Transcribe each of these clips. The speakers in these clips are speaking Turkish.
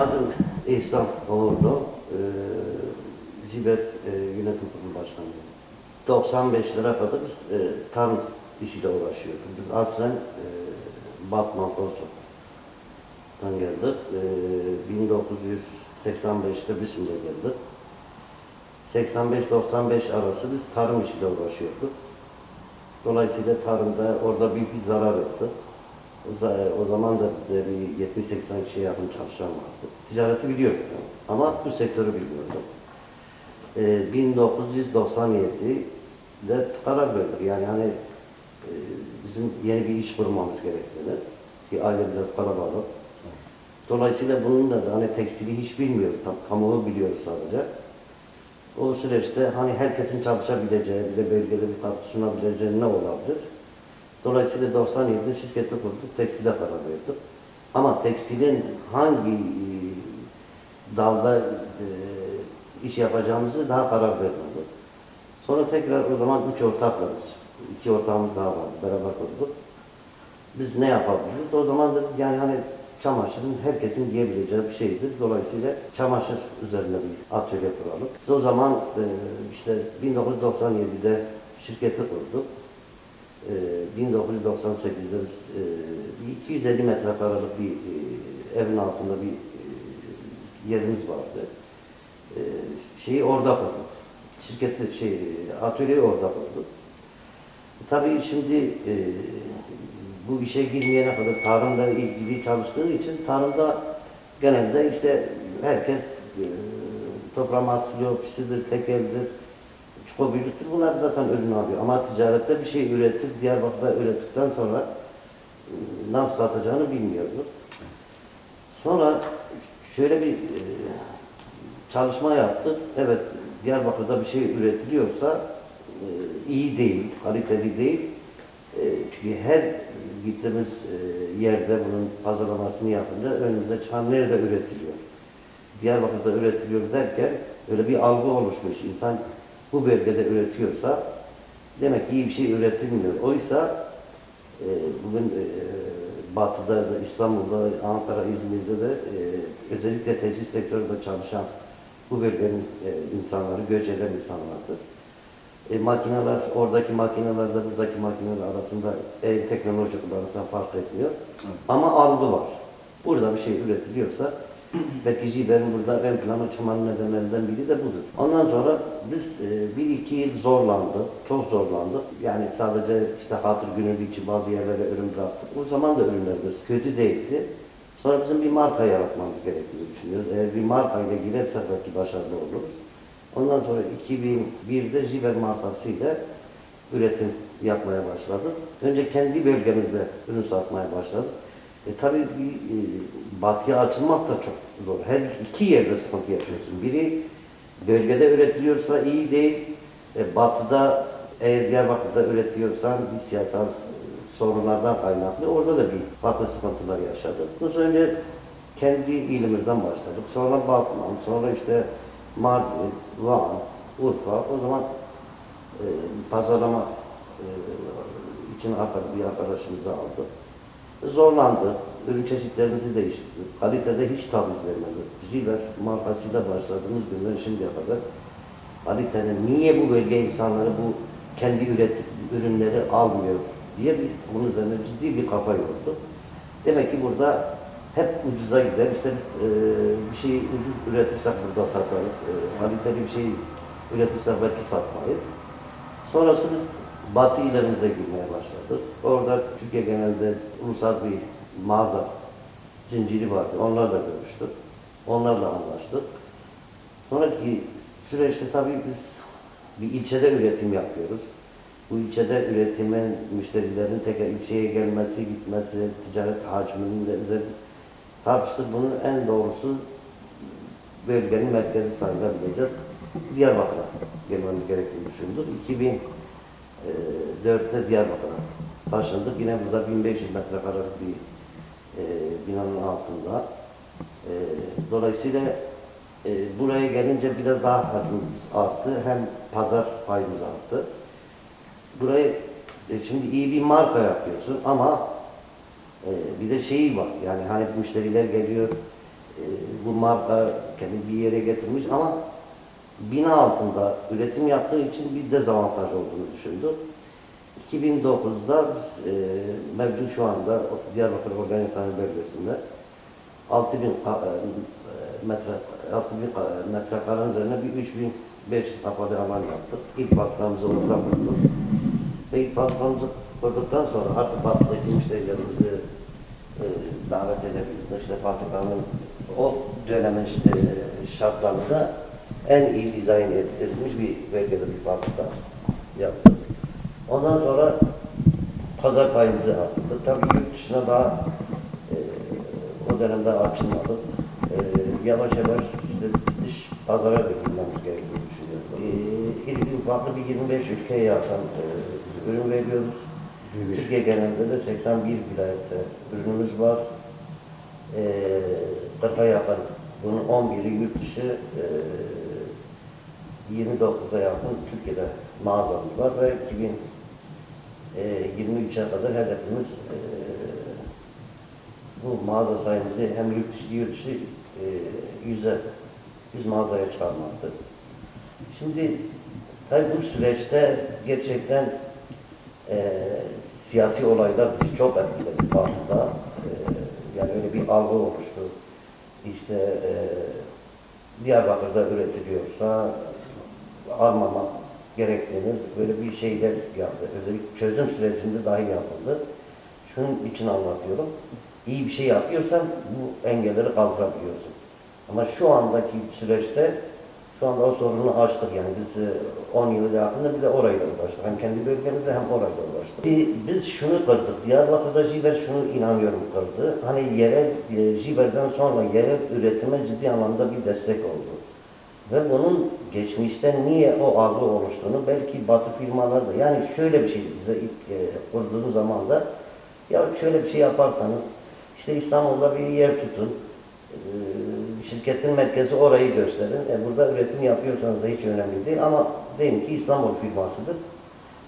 adım İhsan Oğurlu. Ee, Ciber e, Yönetim Kurulu Başkanıyım. 95 lira kadar biz e, tarım işiyle uğraşıyorduk. Biz aslen e, Batman Bozluk'tan geldik. E, 1985'te Bismillah geldik. 85-95 arası biz tarım işiyle uğraşıyorduk. Dolayısıyla tarımda orada büyük bir zarar etti. O, za- o zaman da bizde bir 70-80 kişiye yakın çalışan vardı. Ticareti biliyorduk ama bu sektörü bilmiyorduk. Ee, 1997'de karar verdik. Yani hani e, bizim yeni bir iş kurmamız gerektiğini. Ki aile biraz kalabalık. Dolayısıyla bunun da hani tekstili hiç bilmiyoruz. Tam pamuğu biliyoruz sadece. O süreçte hani herkesin çalışabileceği, bir de bölgede katkı sunabileceği ne olabilir? Dolayısıyla 97'de şirketi kurduk, tekstile karar verdik. Ama tekstilin hangi e, dalda e, iş yapacağımızı daha karar vermedik. Sonra tekrar o zaman üç ortaklarız. İki ortağımız daha var, beraber kurduk. Biz ne yapabiliriz? O zaman da yani hani çamaşırın herkesin giyebileceği bir şeydir. Dolayısıyla çamaşır üzerine bir atölye kuralım. O zaman e, işte 1997'de şirketi kurduk. E, 1998'de biz e, bir 250 metrekarelik bir e, evin altında bir e, yerimiz vardı. E, şeyi orada kurduk. Şirketi şey atölyeyi orada kurduk. Tabii şimdi e, bu işe girmeyene kadar tarımla ilgili çalıştığı için tarımda genelde işte herkes e, toprağı mahsulü pisidir, tekeldir, çukobilliktir. Bunlar zaten ürün alıyor. Ama ticarette bir şey üretir, Diyarbakır'da ürettikten sonra e, nasıl satacağını bilmiyordur. Sonra şöyle bir e, çalışma yaptık. Evet, Diyarbakır'da bir şey üretiliyorsa e, iyi değil, kaliteli değil. Çünkü her gittiğimiz yerde bunun pazarlamasını yapınca önümüze çıkan nerede üretiliyor? Diyarbakır'da üretiliyor derken öyle bir algı oluşmuş. İnsan bu bölgede üretiyorsa demek ki iyi bir şey üretilmiyor. Oysa e, bugün e, Batı'da, da, İstanbul'da, Ankara, İzmir'de de e, özellikle tesis sektöründe çalışan bu bölgenin e, insanları, göç eden insanlardır. E, makineler, oradaki makinelerle buradaki makineler arasında e, teknolojik arasında fark etmiyor. Ama algı var. Burada bir şey üretiliyorsa belki Jiber'in burada ön plana çıkmanın nedenlerinden biri de budur. Ondan sonra biz e, bir iki yıl zorlandık, çok zorlandık. Yani sadece işte hatır günü için bazı yerlere ürün bıraktık. O zaman da ürünlerimiz kötü değildi. Sonra bizim bir marka yaratmamız gerektiğini düşünüyoruz. Eğer bir markayla girersek belki başarılı oluruz. Ondan sonra 2001'de Jiber markasıyla üretim yapmaya başladık. Önce kendi bölgemizde ürün satmaya başladık. E tabii bir, e, batıya açılmak da çok zor. Her iki yerde sıkıntı yaşıyorsun. Biri bölgede üretiliyorsa iyi değil. E, batıda eğer Diyarbakır'da üretiyorsan bir siyasal e, sorunlardan kaynaklı orada da bir farklı sıkıntılar yaşadık. Biz önce kendi ilimizden başladık. Sonra Batman, sonra işte Mardin, Van, Urfa. O zaman e, pazarlama e, için bir arkadaşımızı aldık. Zorlandı. Ürün çeşitlerimizi değiştirdik. Kalitede hiç taviz vermedik. Jiver markasıyla başladığımız günden şimdiye kadar kalitenin niye bu bölge insanları bu kendi ürettik ürünleri almıyor diye bir, bunun üzerine ciddi bir kafa yorduk. Demek ki burada hep ucuza gider. İşte biz e, bir şey ucuz üretirsek burada satarız. E, kaliteli bir şey üretirsek belki satmayız. Sonrası biz batı illerimize girmeye başladık. Orada Türkiye genelde ulusal bir mağaza zinciri vardı. Onlarla görüştük. Onlarla anlaştık. Sonraki süreçte tabii biz bir ilçede üretim yapıyoruz. Bu ilçede üretimin, müşterilerin tekrar ilçeye gelmesi, gitmesi, ticaret hacminin de üzerinde tartıştık. Bunun en doğrusu bölgenin merkezi sayılabilecek Diyarbakır'a gelmemiz gerektiğini düşündük. 2004'te Diyarbakır'a taşındık. Yine burada 1500 metrekarelik bir e, binanın altında. E, dolayısıyla e, buraya gelince biraz daha hacmimiz arttı. Hem pazar payımız arttı. Burayı e, şimdi iyi bir marka yapıyorsun ama e, bir de şeyi var. Yani hani müşteriler geliyor, e, bu marka kendi bir yere getirmiş ama bina altında üretim yaptığı için bir dezavantaj olduğunu düşündü. 2009'da biz, e, mevcut şu anda Diyarbakır Organizasyon Bölgesi'nde 6000 ka- e, metre 6000 ka- metrekarenin üzerine bir 3500 kapalı alan yaptık. İlk fabrikamızı orada kurduk. Ve ilk fabrikamızı kurduktan sonra artık batıdaki müşterilerimizi e, davet edebildik. İşte fabrikanın o dönemin işte, şartlarında en iyi dizayn edilmiş bir bölgede bir fabrika yaptık. Ondan sonra pazar payımızı arttırdık. Tabii yurt dışına daha e, o dönemde açılmadı. E, yavaş yavaş işte dış pazara da girmemiz gerektiğini düşünüyorum. E, ilgili farklı bir 25 ülkeye yakın e, biz ürün veriyoruz. Türkiye genelinde de 81 vilayette ürünümüz var. E, 40'a yakın. Bunun 11'i yurt dışı, e, 29'a yakın Türkiye'de mağazamız var ve 2023'e kadar hedefimiz e, bu mağaza sayımızı hem yurt dışı, yurt dışı e, yüze, yüz mağazaya çıkarmaktır. Şimdi tabii bu süreçte gerçekten e, siyasi olaylar bizi çok etkiledi Batı'da. E, yani öyle bir algı oluştu. İşte e, Diyarbakır'da üretiliyorsa almamak gerektiğini böyle bir şeyler yaptı. Özellikle çözüm sürecinde dahi yapıldı. Şunun için anlatıyorum. İyi bir şey yapıyorsan bu engelleri kaldırabiliyorsun. Ama şu andaki süreçte şu anda o sorunu açtık yani biz e, 10 yıl yakında bir de orayla uğraştık. Hem kendi bölgemizde hem orayla uğraştık. Biz şunu kırdık. Diyarbakır'da Jiber şunu inanıyorum kırdı. Hani yerel, e, Jiber'den sonra yerel üretime ciddi anlamda bir destek oldu. Ve bunun geçmişte niye o algı oluştuğunu belki Batı firmaları da yani şöyle bir şey bize ilk e, kurduğunuz zaman da ya şöyle bir şey yaparsanız işte İstanbul'da bir yer tutun e, şirketin merkezi orayı gösterin. E, burada üretim yapıyorsanız da hiç önemli değil ama deyin ki İstanbul firmasıdır.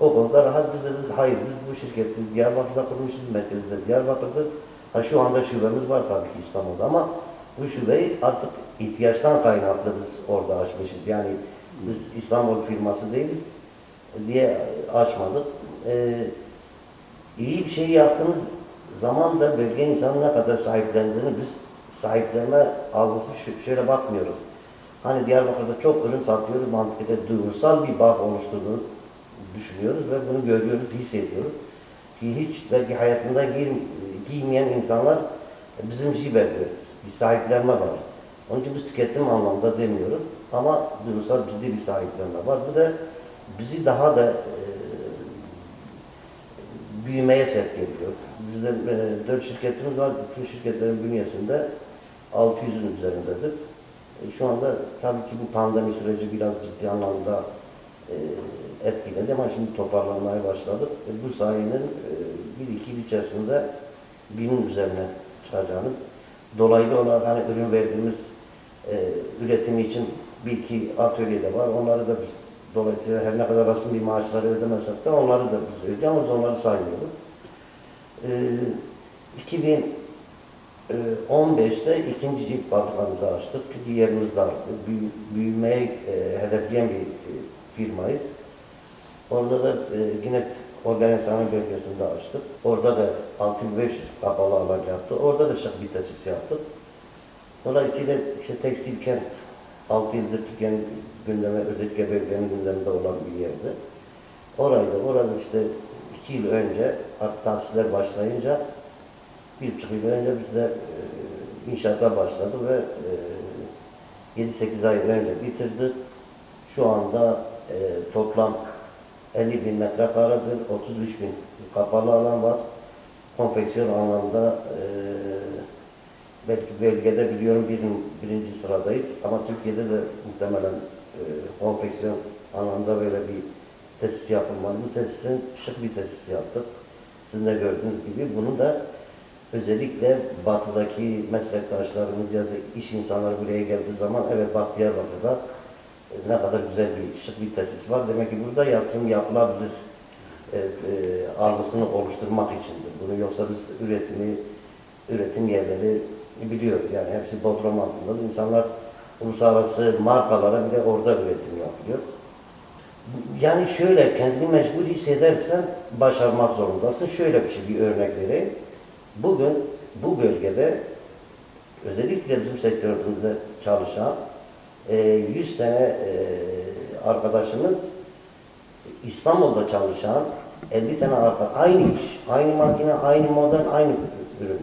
O konuda rahat biz de hayır biz bu şirketi Diyarbakır'da kurmuşuz, merkezi de Diyarbakır'dır. Ha şu anda şubemiz var tabii ki İstanbul'da ama bu şubeyi artık ihtiyaçtan kaynaklı biz orada açmışız. Yani biz İstanbul firması değiliz diye açmadık. Ee, iyi bir şey yaptığımız zaman da bölge insanı ne kadar sahiplendiğini biz sahiplenme algısı şöyle bakmıyoruz. Hani Diyarbakır'da çok ürün satıyoruz mantıklı duygusal bir bağ oluşturduğunu düşünüyoruz ve bunu görüyoruz, hissediyoruz. Ki hiç belki hayatında giy, giymeyen insanlar bizim Jiber'de bir sahiplenme var. Onun için biz tüketim anlamda demiyoruz ama duygusal ciddi bir sahiplenme var. Bu da bizi daha da e, büyümeye sevk ediyor. Bizde e, dört şirketimiz var. Bütün şirketlerin bünyesinde 600'ün üzerindedir. E, şu anda tabii ki bu pandemi süreci biraz ciddi anlamda e, etkiledi ama şimdi toparlanmaya başladık. E, bu sayının e, bir iki yıl içerisinde binin üzerine çıkacağını dolaylı olarak hani ürün verdiğimiz e, üretimi için bir iki atölyede var. Onları da biz dolayısıyla her ne kadar rasmi maaşları ödemesek de onları da biz ödüyoruz onları saymıyoruz. E, 2015'te ikinci ilk fabrikamızı açtık. Çünkü yerimiz. Büyü, büyümeyi e, hedefleyen bir e, firmayız. Orada da e, yine organizasyon bölgesinde açtık. Orada da 6500 kapalı alan yaptık. Orada da şık bir tesis yaptık. Dolayısıyla işte tekstil kent 6 yıldır Türkiye'nin gündeme, özellikle bölgenin gündeminde olan bir yerdi. Orayı da, orada işte 2 yıl önce artık tahsiller başlayınca bir buçuk yıl önce biz de e, inşaata başladık ve e, 7-8 ay önce bitirdik. Şu anda e, toplam 50 bin metrekaredir, 33 bin kapalı alan var. Konfeksiyon anlamda e, belki bölgede biliyorum birin, birinci sıradayız ama Türkiye'de de muhtemelen e, konfeksiyon anlamda böyle bir tesis yapılmalı. Bu tesisin şık bir tesis yaptık. Sizin de gördüğünüz gibi bunu da özellikle batıdaki meslektaşlarımız ya iş insanları buraya geldiği zaman evet bak Diyarbakır'da e, ne kadar güzel bir şık bir tesis var. Demek ki burada yatırım yapılabilir e, e, algısını oluşturmak içindir. Bunu yoksa biz üretimi, üretim yerleri biliyoruz yani hepsi Bodrum altında. İnsanlar uluslararası markalara bile orada üretim yapıyor. Yani şöyle kendini mecbur hissedersen başarmak zorundasın. Şöyle bir şey bir örnek vereyim. Bugün bu bölgede özellikle bizim sektörümüzde çalışan e, 100 tane e, arkadaşımız İstanbul'da çalışan 50 tane arka, aynı iş, aynı makine, aynı model, aynı ürün.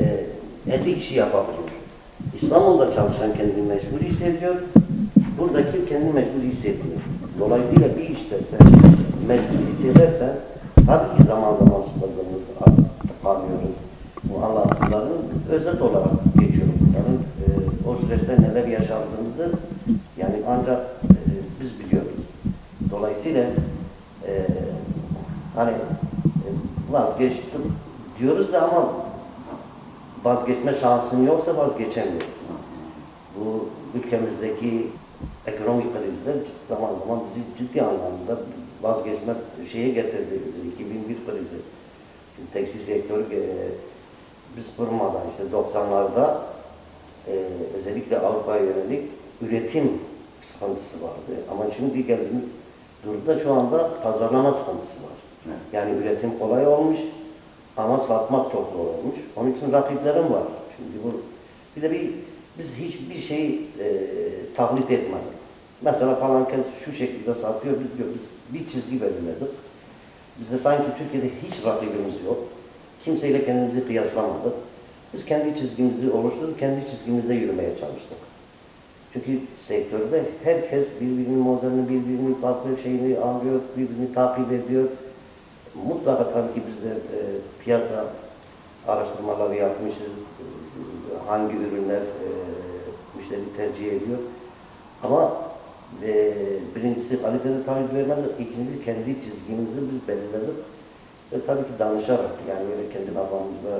E, 50 kişi yapabiliyor. İstanbul'da çalışan kendini mecbur hissediyor. Buradaki kendini mecbur hissetmiyor. Dolayısıyla bir işte sen mecbur hissedersen tabii ki zaman zaman sıkıldığımız alıyoruz. Bu anlatıların özet olarak geçiyor. Yani e, o süreçte neler yaşandığımızı yani ancak e, biz biliyoruz. Dolayısıyla e, hani e, vazgeçtim diyoruz da ama vazgeçme şansın yoksa vazgeçemiyoruz. Bu ülkemizdeki ekonomik krizler zaman zaman bizi ciddi anlamda vazgeçme şeye getirdi. 2001 krizi. Şimdi tekstil sektörü e, biz kurmadan işte 90'larda e, özellikle Avrupa'ya yönelik üretim sıkıntısı vardı. Ama şimdi geldiğimiz durumda şu anda pazarlama sıkıntısı var. Evet. Yani üretim kolay olmuş ama satmak çok zor olmuş. Onun için rakiplerim var. Şimdi bu bir de bir biz hiçbir şey e, taklit etmedik. Mesela falan kez şu şekilde satıyor, biz, diyor, biz bir çizgi belirledik. Bizde sanki Türkiye'de hiç rakibimiz yok. Kimseyle kendimizi kıyaslamadık. Biz kendi çizgimizi oluşturduk, kendi çizgimizde yürümeye çalıştık. Çünkü sektörde herkes birbirinin modelini, birbirinin farklı şeyini alıyor, birbirini takip ediyor. Mutlaka tabii ki biz de e, piyasa araştırmaları yapmışız. Hangi ürünler e, müşteri tercih ediyor. Ama e, birincisi kalitede taviz vermedik, ikincisi kendi çizgimizi biz belirledik. Ve tabii ki danışarak, yani böyle kendi kafamızda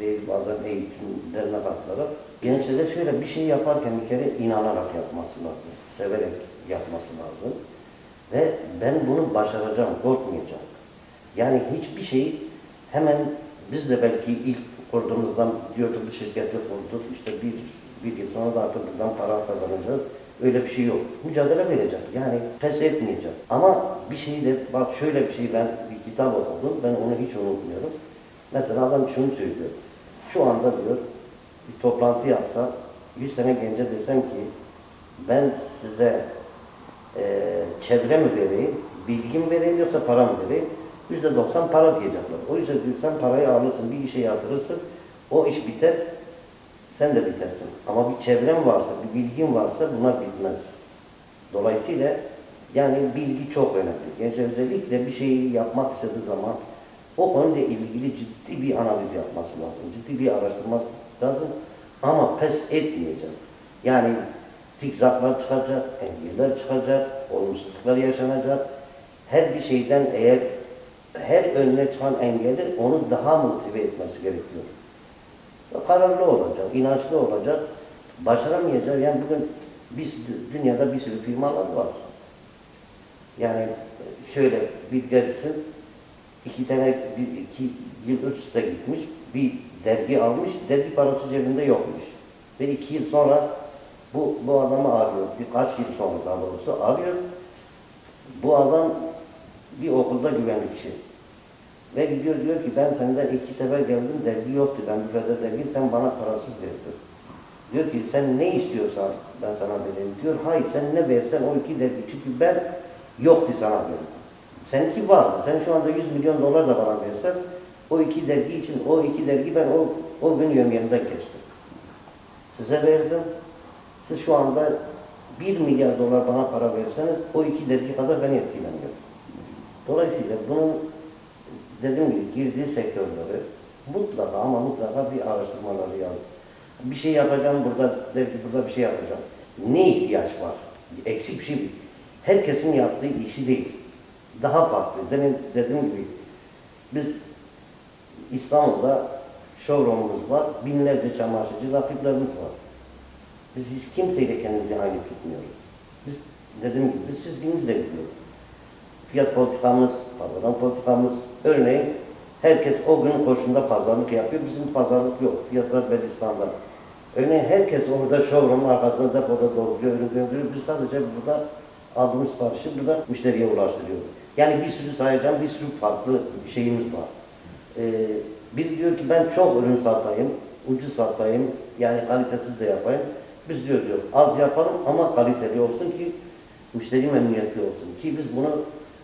değil bazen eğitimlerine katılarak. Gençlere şöyle bir şey yaparken bir kere inanarak yapması lazım, severek yapması lazım. Ve ben bunu başaracağım, korkmayacağım. Yani hiçbir şey hemen biz de belki ilk kurduğumuzdan diyorduk şirketi kurduk, işte bir, bir yıl sonra da artık buradan para kazanacağız. Öyle bir şey yok. Mücadele vereceğim. Yani pes etmeyeceğim. Ama bir şeyi de, bak şöyle bir şey ben bir kitap okudum, ben onu hiç unutmuyorum. Mesela adam şunu söylüyor. Şu anda diyor, bir toplantı yapsam, 100 sene gence desem ki, ben size e, çevre mi vereyim, bilgi vereyim yoksa para mı vereyim? Yüzde doksan para diyecekler. O yüzden diyor, sen parayı alırsın, bir işe yatırırsın, o iş biter, sen de bitersin. Ama bir çevren varsa, bir bilgin varsa bunlar bitmez. Dolayısıyla yani bilgi çok önemli. Gençler özellikle bir şeyi yapmak istediği zaman o konuyla ilgili ciddi bir analiz yapması lazım. Ciddi bir araştırması lazım. Ama pes etmeyecek. Yani zikzaklar çıkacak, engeller çıkacak, olumsuzluklar yaşanacak. Her bir şeyden eğer her önüne çıkan engeli onu daha motive etmesi gerekiyor. Kararlı olacak, inançlı olacak, başaramayacak. Yani bugün biz dünyada bir sürü firmalar var. Yani şöyle bir gerisin iki tane bir, iki yıl üst üste gitmiş bir dergi almış dergi parası cebinde yokmuş. Ve iki yıl sonra bu, bu adamı arıyor. Birkaç yıl sonra daha doğrusu arıyor. Bu adam bir okulda güvenlikçi. Ve gidiyor diyor ki ben senden iki sefer geldim dergi yoktu. Ben büfede dergi sen bana parasız verdin. Diyor ki sen ne istiyorsan ben sana vereyim. Diyor hayır sen ne versen o iki dergi. Çünkü ben yoktu sana verdim Seninki vardı. Sen şu anda 100 milyon dolar da bana versen o iki dergi için o iki dergi ben o, o gün yömyeninden kestim. Size verdim. Siz şu anda 1 milyar dolar bana para verseniz o iki dergi kadar ben etkileniyorum. Dolayısıyla bunun dediğim gibi girdiği sektörleri mutlaka ama mutlaka bir araştırmaları yap. Bir şey yapacağım burada, der ki burada bir şey yapacağım. Ne ihtiyaç var? Eksik bir şey. Herkesin yaptığı işi değil daha farklı. Demin dediğim gibi biz İstanbul'da showroomumuz var. Binlerce çamaşırcı rakiplerimiz var. Biz hiç kimseyle kendimizi aynı tutmuyoruz. Biz dediğim gibi biz çizgimizle gidiyoruz. Fiyat politikamız, pazarlama politikamız. Örneğin Herkes o gün koşunda pazarlık yapıyor. Bizim pazarlık yok. Fiyatlar belli standart. Örneğin herkes orada showroom arkasında depoda dolduruyor, ürün gönderiyor. Biz sadece burada aldığımız siparişi burada müşteriye ulaştırıyoruz. Yani bir sürü sayacağım, bir sürü farklı şeyimiz var. Ee, biri diyor ki ben çok ürün satayım, ucuz satayım, yani kalitesiz de yapayım. Biz diyor diyor az yapalım ama kaliteli olsun ki müşteri memnuniyetli olsun. Ki biz bunu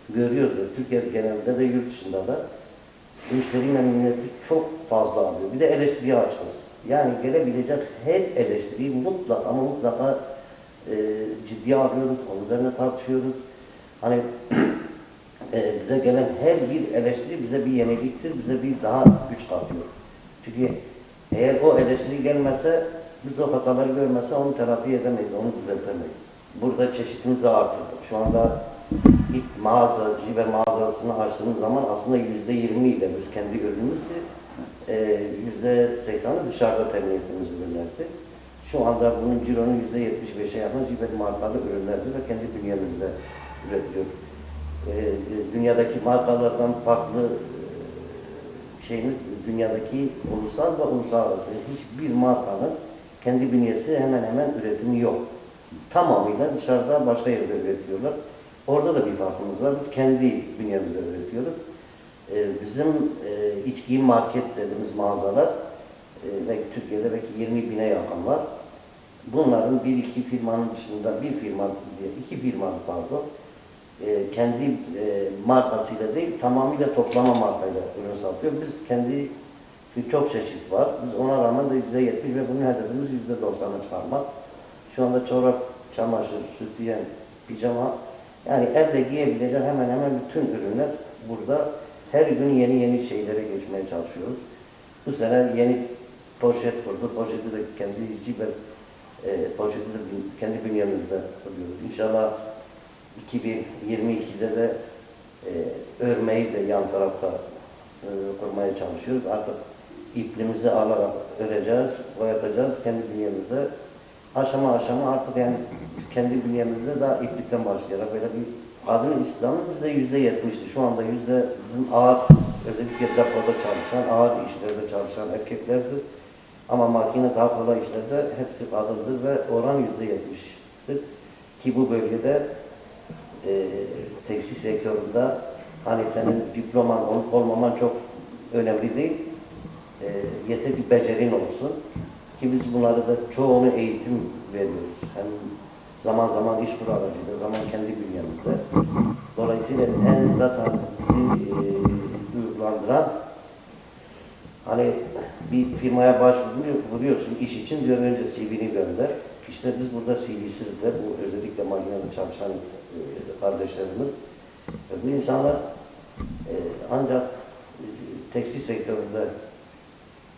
görüyoruz. Türkiye genelinde de yurt dışında da müşteri memnuniyeti çok fazla alıyor. Bir de eleştiriye açığız. Yani gelebilecek her eleştiriyi mutlaka ama mutlaka e, ciddiye alıyoruz, onun üzerine tartışıyoruz. Hani e, bize gelen her bir eleştiri bize bir yeniliktir, bize bir daha güç katıyor. Çünkü eğer o eleştiri gelmese, biz o hataları görmese onu telafi edemeyiz, onu düzeltemeyiz. Burada çeşitimizi artırdık. Şu anda ilk mağaza, cibe mağazasını açtığımız zaman aslında yüzde yirmi ile biz kendi ürünümüzdü. Ee, Yüzde seksanı dışarıda temin ettiğimiz ürünlerdi. Şu anda bunun cironun yüzde yetmiş beşe yakın cibe markalı ürünlerdi ve kendi bünyemizde üretiliyor. Ee, dünyadaki markalardan farklı e, şeyimiz, dünyadaki ulusal ve uluslararası hiçbir markanın kendi bünyesi hemen hemen üretimi yok. Tamamıyla dışarıda başka yerde üretiyorlar. Orada da bir farkımız var. Biz kendi bünyemizde üretiyoruz. Bizim e, iç giyim market dediğimiz mağazalar e, belki Türkiye'de belki 20 bine yakın var. Bunların bir iki firmanın dışında bir firma iki firma pardon e, kendi e, markasıyla değil tamamıyla toplama markayla ürün satıyor. Biz kendi çok çeşit var. Biz ona rağmen de yüzde yetmiş ve bunun hedefimiz yüzde doksan'a çıkarmak. Şu anda çorap, çamaşır, sütyen, pijama yani evde giyebilecek hemen hemen bütün ürünler burada. Her gün yeni yeni şeylere geçmeye çalışıyoruz. Bu sene yeni poşet kurduk. Poşeti de kendi ciber e, poşeti de kendi bünyemizde kuruyoruz. İnşallah 2022'de de e, örmeyi de yan tarafta e, kurmaya çalışıyoruz. Artık iplimizi alarak öreceğiz, boyatacağız kendi bünyemizde. Aşama aşama artık yani kendi bünyemizde daha iplikten başlayarak böyle bir kadın istihdamı bizde yüzde yetmişti. Şu anda yüzde bizim ağır özellikle depoda çalışan, ağır işlerde çalışan erkeklerdir. Ama makine daha kolay işlerde hepsi kadındır ve oran yüzde yetmiştir. Ki bu bölgede e, tekstil sektöründe hani senin diploman olup olmaman çok önemli değil. E, yeter ki becerin olsun. Ki biz bunları da çoğunu eğitim veriyoruz. Hem zaman zaman iş kuru aracıyla, zaman kendi bünyemizde. Dolayısıyla en zaten bizi e, hani bir firmaya başvuruyorsun iş için diyor önce CV'ni gönder. İşte biz burada CV'siz de bu özellikle makinede çalışan kardeşlerimiz e, bu insanlar e, ancak e, tekstil sektöründe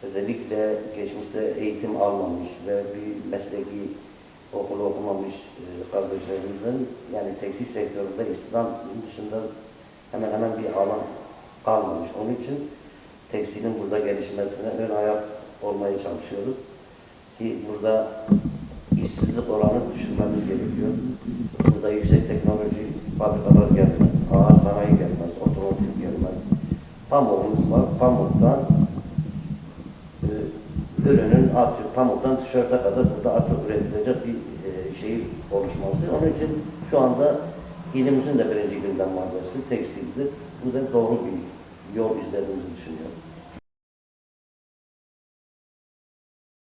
özellikle geçmişte eğitim almamış ve bir mesleki okulu okumamış e, kardeşlerimizin yani tekstil sektöründe İslam dışında hemen hemen bir alan kalmamış. Onun için tekstilin burada gelişmesine ön ayak olmaya çalışıyoruz. Ki burada işsizlik oranı düşürmemiz gerekiyor. Burada yüksek teknoloji fabrikalar gelmez, ağır sanayi gelmez, otomotiv gelmez. Pamuğumuz var, pamuktan e, ürünün atıyorum pamuktan tişörte kadar burada artık üretilecek bir e, şey oluşması. Onun için şu anda ilimizin de birinci gündem maddesi tekstildir. Bu da doğru bir yol izlediğimizi düşünüyorum.